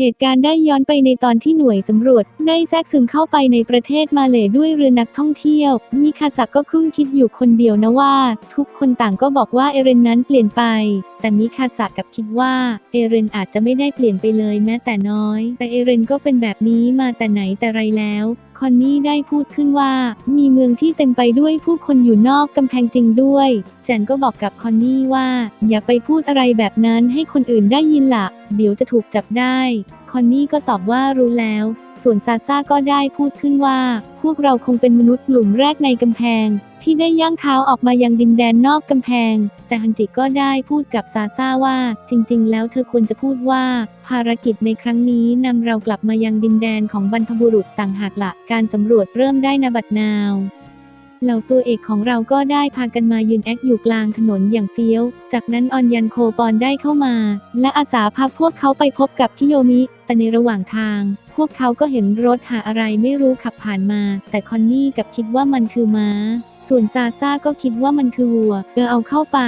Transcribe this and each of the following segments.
เหตุการณ์ได้ย้อนไปในตอนที่หน่วยสำรวจ ได้แทรกซึมเข้าไปในประเทศมาเลด้วยเรือนักท่องเที่ยว มิคาสัก็ครุ่นคิดอยู่คนเดียวนะว่า ทุกคนต่างก็บอกว่าเอเรนนั้นเปลี่ยนไป แต่มิคาสักกับคิดว่าเอเรนอาจจะไม่ได้เปลี่ยนไปเลยแม้แต่น้อย แต่เอเรนก็เป็นแบบนี้มาแต่ไหนแต่ไรแล้ว คอนนี่ได้พูดขึ้นว่า มีเมืองที่เต็มไปด้วยผู้คนอยู่นอกกำแพงจริงด้วย แจนก็บอกกับคอนนี่ว่า อย่าไปพูดอะไรแบบนั้นให้คนอื่นได้ยินละเดี๋ยวจะถูกจับได้ คอนนี่ก็ตอบว่ารู้แล้ว ส่วนซาซ่าก็ได้พูดขึ้นว่า พวกเราคงเป็นมนุษย์กลุ่มแรกในกำแพง ที่ได้ย่างเท้าออกมายังดินแดนนอกกำแพง แต่ฮันจิก็ได้พูดกับซาซ่าว่า จริง ๆ แล้วเธอควรจะพูดว่า ภารกิจในครั้งนี้นำเรากลับมายังดินแดนของบรรพบุรุษต่างหากละ การสำรวจเริ่มได้นบัดนาว เหล่าตัวเอกของเราก็ได้พากันมายืนแอคอยู่กลางถนนอย่างเฟี้ยว จากนั้นออนยันโคปอนได้เข้ามา และอาสาพาพวกเขาไปพบกับคิโยมิ แต่ในระหว่างทาง พวกเขาก็เห็นรถหาอะไรไม่รู้ขับผ่านมา แต่คอนนี่กับคิดว่ามันคือม้า ส่วนซาซ่าก็คิดว่ามันคือวัวเออเอาเข้าไป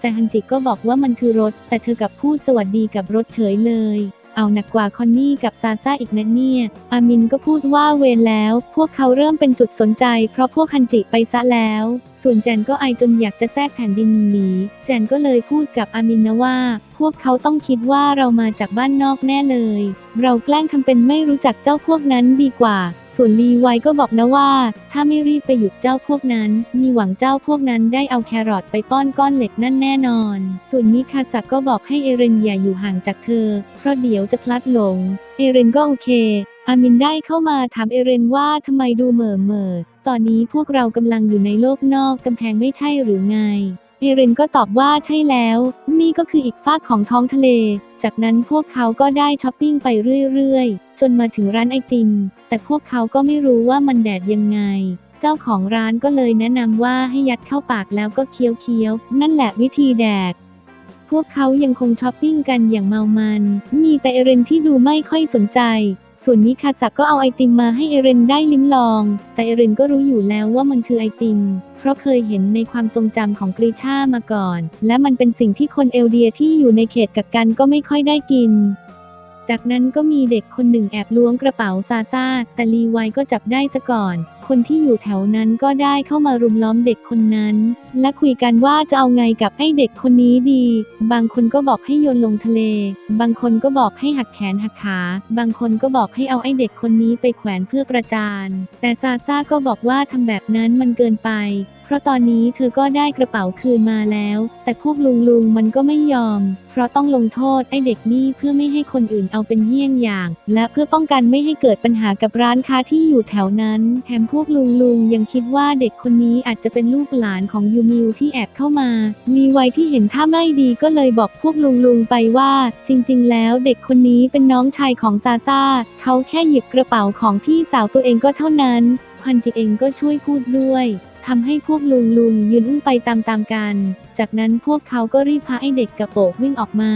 แต่ฮันจิก็บอกว่ามันคือรถ แต่เธอกับพูดสวัสดีกับรถเฉยเลย เอาหนักกว่าคอนนี่กับซาซาอีกนะเนี่ย อามินก็พูดว่าเวรแล้ว พวกเขาเริ่มเป็นจุดสนใจ เพราะพวกคันจิไปซะแล้ว ส่วนแจนก็ไอจนอยากจะแทรกแผ่นดินหนีแจนก็เลยพูดกับอามินนะว่า พวกเขาต้องคิดว่าเรามาจากบ้านนอกแน่เลย เราแกล้งทำเป็นไม่รู้จักเจ้าพวกนั้นดีกว่า ส่วนลีไวก็บอกนะว่า ถ้าไม่รีบไปหยุดเจ้าพวกนั้น มีหวังเจ้าพวกนั้นได้เอาแครอทไปป้อนก้อนเหล็กนั่นแน่นอน ส่วนมิคาสะก็บอกให้เอเรนอย่าอยู่ห่างจากเธอ เพราะเดี๋ยวจะพลัดหลง เอเรนก็โอเค อามินได้เข้ามาถามเอเรนว่าทำไมดูเหม่อเหม่อตอนนี้พวกเรากำลังอยู่ในโลกนอกกำแพงไม่ใช่หรือไง เอเรนก็ตอบว่าใช่แล้ว นี่ก็คืออีกฟากของท้องทะเล จากนั้นพวกเขาก็ได้ช้อปปิ้งไปเรื่อยๆ จนมาถึงร้านไอติม แต่พวกเขาก็ไม่รู้ว่ามันแดดยังไง เจ้าของร้านก็เลยแนะนำว่าให้ยัดเข้าปากแล้วก็เคี้ยวๆ นั่นแหละวิธีแดก พวกเขายังคงช้อปปิ้งกันอย่างเมามัน มีแต่เอเรนที่ดูไม่ค่อยสนใจ ส่วนมิคาสะก็เอาไอติมมาให้เอเรนได้ลิ้มลอง แต่เอเรนก็รู้อยู่แล้วว่ามันคือไอติม เพราะเคยเห็นในความทรงจำของกรีชามาก่อน และมันเป็นสิ่งที่คนเอลเดียที่อยู่ในเขตกักกันก็ไม่ค่อยได้กิน จากนั้นก็มีเด็กคนหนึ่งแอบล้วงกระเป๋าซาซาแต่ลีไวก็จับได้ซะก่อน คนที่อยู่แถวนั้นก็ได้เข้ามารุมล้อมเด็กคนนั้น และคุยกันว่าจะเอาไงกับไอ้เด็กคนนี้ดี บางคนก็บอกให้โยนลงทะเล บางคนก็บอกให้หักแขนหักขา บางคนก็บอกให้เอาไอ้เด็กคนนี้ไปแขวนเพื่อประจาน แต่ซาซาก็บอกว่าทำแบบนั้นมันเกินไป เพราะตอนนี้เธอก็ได้กระเป๋าคืนมาแล้ว แต่พวกลุงลุงมันก็ไม่ยอม เพราะต้องลงโทษไอ้เด็กนี่เพื่อไม่ให้คนอื่นเอาเป็นเยี่ยงอย่าง และเพื่อป้องกันไม่ให้เกิดปัญหากับร้านค้าที่อยู่แถวนั้น แถมพวกลุงลุงยังคิดว่าเด็กคนนี้อาจจะเป็นลูกหลานของยูมิวที่แอบเข้ามา ลีไวที่เห็นท่าไม่ดีก็เลยบอกพวกลุงลุงไปว่า จริง ๆ แล้วเด็กคนนี้เป็นน้องชายของซาซาเขาแค่หยิบกระเป๋าของพี่สาวตัวเองก็เท่านั้นพันจิเองก็ช่วยพูดด้วย ทำให้พวกลุงลุงยืนอึ้งไปตามๆกัน จากนั้นพวกเขาก็รีบพาไอเด็กกระโปกวิ่งออกมา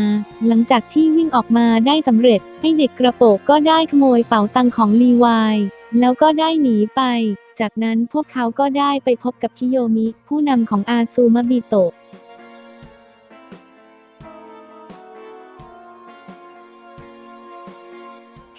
หลังจากที่วิ่งออกมาได้สำเร็จ ไอเด็กกระโปกก็ได้ขโมยเป๋าตังของลีวาย แล้วก็ได้หนีไป จากนั้นพวกเขาก็ได้ไปพบกับคิโยมิ ผู้นำของอาซูมาบิโตะ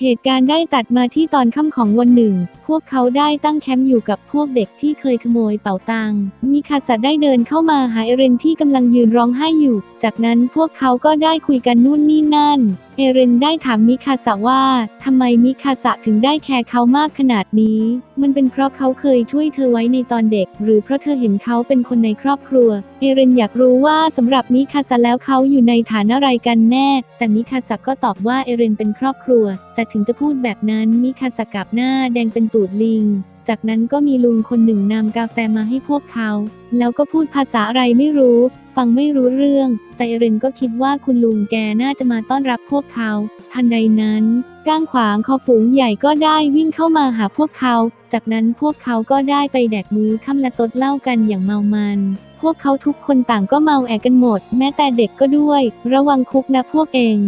เหตุการณ์ได้ตัดมาที่ตอนค่ำของวันหนึ่ง พวกเขาได้ตั้งแคมป์อยู่กับพวกเด็กที่เคยขโมยเป๋าตังค์ มิคาสะได้เดินเข้ามาหาเอเรนที่กำลังยืนร้องไห้อยู่ จากนั้นพวกเขาก็ได้คุยกันนู่นนี่นั่นเอเรนได้ถามมิคาสะว่าทำไมมิคาสะถึงได้แคร์เขามากขนาดนี้ มันเป็นเพราะเขาเคยช่วยเธอไว้ในตอนเด็ก หรือเพราะเธอเห็นเขาเป็นคนในครอบครัว เอเรนอยากรู้ว่าสำหรับมิคาสะแล้วเขาอยู่ในฐานะอะไรกันแน่ แต่มิคาสะก็ตอบว่าเอเรนเป็นครอบครัว แต่ถึงจะพูดแบบนั้นมิคาสะกลับหน้าแดงเป็นตูดลิง จากนั้นก็มีลุงคนหนึ่งนำกาแฟมาให้พวกเขา แล้วก็พูดภาษาอะไรไม่รู้ ฟังไม่รู้เรื่อง แต่เอเรนก็คิดว่าคุณลุงแกน่าจะมาต้อนรับพวกเขา ทันใดนั้นก้างขวางคอฝูงใหญ่ก็ได้วิ่งเข้ามาหาพวกเขา จากนั้นพวกเขาก็ได้ไปแดกมือค่ำและซดเหล้ากันอย่างเมามัน พวกเขาทุกคนต่างก็เมาแอกันหมด แม้แต่เด็กก็ด้วย ระวังคุกนะพวกเอง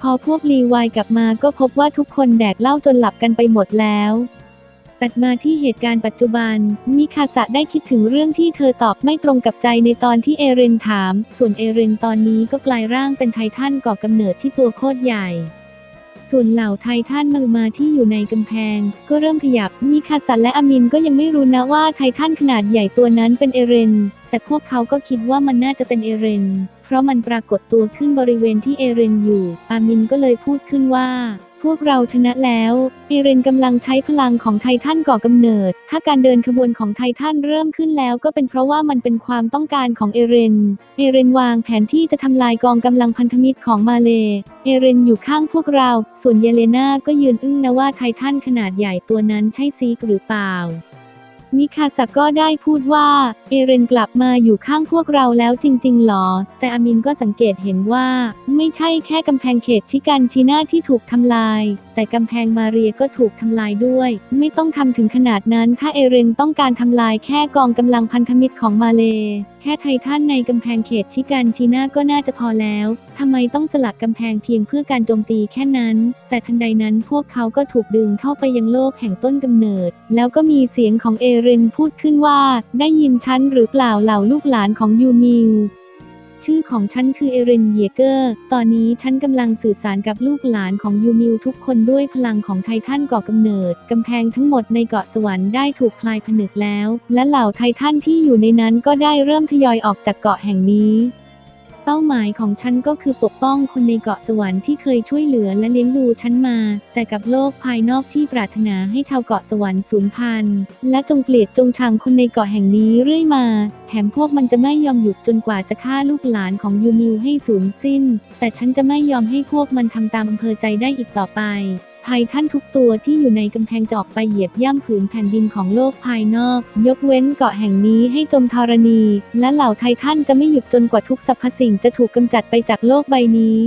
พอพวกลีวายกลับมาก็พบว่าทุกคนแดกเหล้าจนหลับกันไปหมดแล้ว ตัดมาที่เหตุการณ์ปัจจุบัน มิคาสะได้คิดถึงเรื่องที่เธอตอบไม่ตรงกับใจในตอนที่เอเรนถาม ส่วนเอเรนตอนนี้ก็กลายร่างเป็นไททันก่อกำเนิดที่ตัวโคตรใหญ่ ส่วนเหล่าไททันมือมาที่อยู่ในกำแพง ก็เริ่มขยับมีคาสันและอามินก็ยังไม่รู้นะว่าไททันขนาดใหญ่ตัวนั้นเป็นเอเรน แต่พวกเขาก็คิดว่ามันน่าจะเป็นเอเรน เพราะมันปรากฏตัวขึ้นบริเวณที่เอเรนอยู่ อามินก็เลยพูดขึ้นว่า พวกเราชนะแล้วเอเรนกำลังใช้พลังของไททันก่อกำเนิด ถ้าการเดินขบวนของไททันเริ่มขึ้นแล้วก็เป็นเพราะว่ามันเป็นความต้องการของเอเรน เอเรนวางแผนที่จะทำลายกองกำลังพันธมิตรของมาเล เอเรนอยู่ข้างพวกเรา ส่วนเยเลนาก็ยืนอึ้งนะว่าไททันขนาดใหญ่ตัวนั้นใช่ซีกหรือเปล่า มิคาสก็ได้พูดว่า เอเรนกลับมาอยู่ข้างพวกเราแล้วจริง ๆ หรอ แต่อามินก็สังเกตเห็นว่า ไม่ใช่แค่กำแพงเขตชิกันชีนาที่ถูกทำลาย แต่กำแพงมาเรียก็ถูกทำลายด้วย ไม่ต้องทำถึงขนาดนั้นถ้าเอเรนต้องการทำลายแค่กองกำลังพันธมิตรของมาเลแค่ไททันในกำแพงเขตชิกันชีนาก็น่าจะพอแล้ว ทำไมต้องสลักกำแพงเพียงเพื่อการโจมตีแค่นั้น แต่ทันใดนั้นพวกเขาก็ถูกดึงเข้าไปยังโลกแห่งต้นกำเนิด แล้วก็มีเสียงของเอเรนพูดขึ้นว่า ได้ยินฉันหรือเปล่าเหล่าลูกหลานของยูมิว ชื่อของฉันคือเอเรนเยเกอร์ ตอนนี้ฉันกำลังสื่อสารกับลูกหลานของยูมิวทุกคนด้วยพลังของไททันก่อกำเนิด กำแพงทั้งหมดในเกาะสวรรค์ได้ถูกคลายผนึกแล้ว และเหล่าไททันที่อยู่ในนั้นก็ได้เริ่มทยอยออกจากเกาะแห่งนี้ เป้าหมายของฉันก็คือปกป้องคนในเกาะสวรรค์ที่เคยช่วยเหลือและเลี้ยงดูฉันมา แต่กับโลกภายนอกที่ปรารถนาให้ชาวเกาะสวรรค์สูญพันธุ์และจงเกลียดจงชังคนในเกาะแห่งนี้เรื่อยมา แถมพวกมันจะไม่ยอมหยุดจนกว่าจะฆ่าลูกหลานของยูมิวให้สูญสิ้น แต่ฉันจะไม่ยอมให้พวกมันทำตามอำเภอใจได้อีกต่อไป ไททันทุกตัวที่อยู่ในกำแพงจะออกไปเหยียบย่ำผืนแผ่นดินของโลกภายนอก ยกเว้นเกาะแห่งนี้ให้จมธรณี และเหล่าไททันจะไม่หยุดจนกว่าทุกสรรพสิ่งจะถูกกำจัดไปจากโลกใบนี้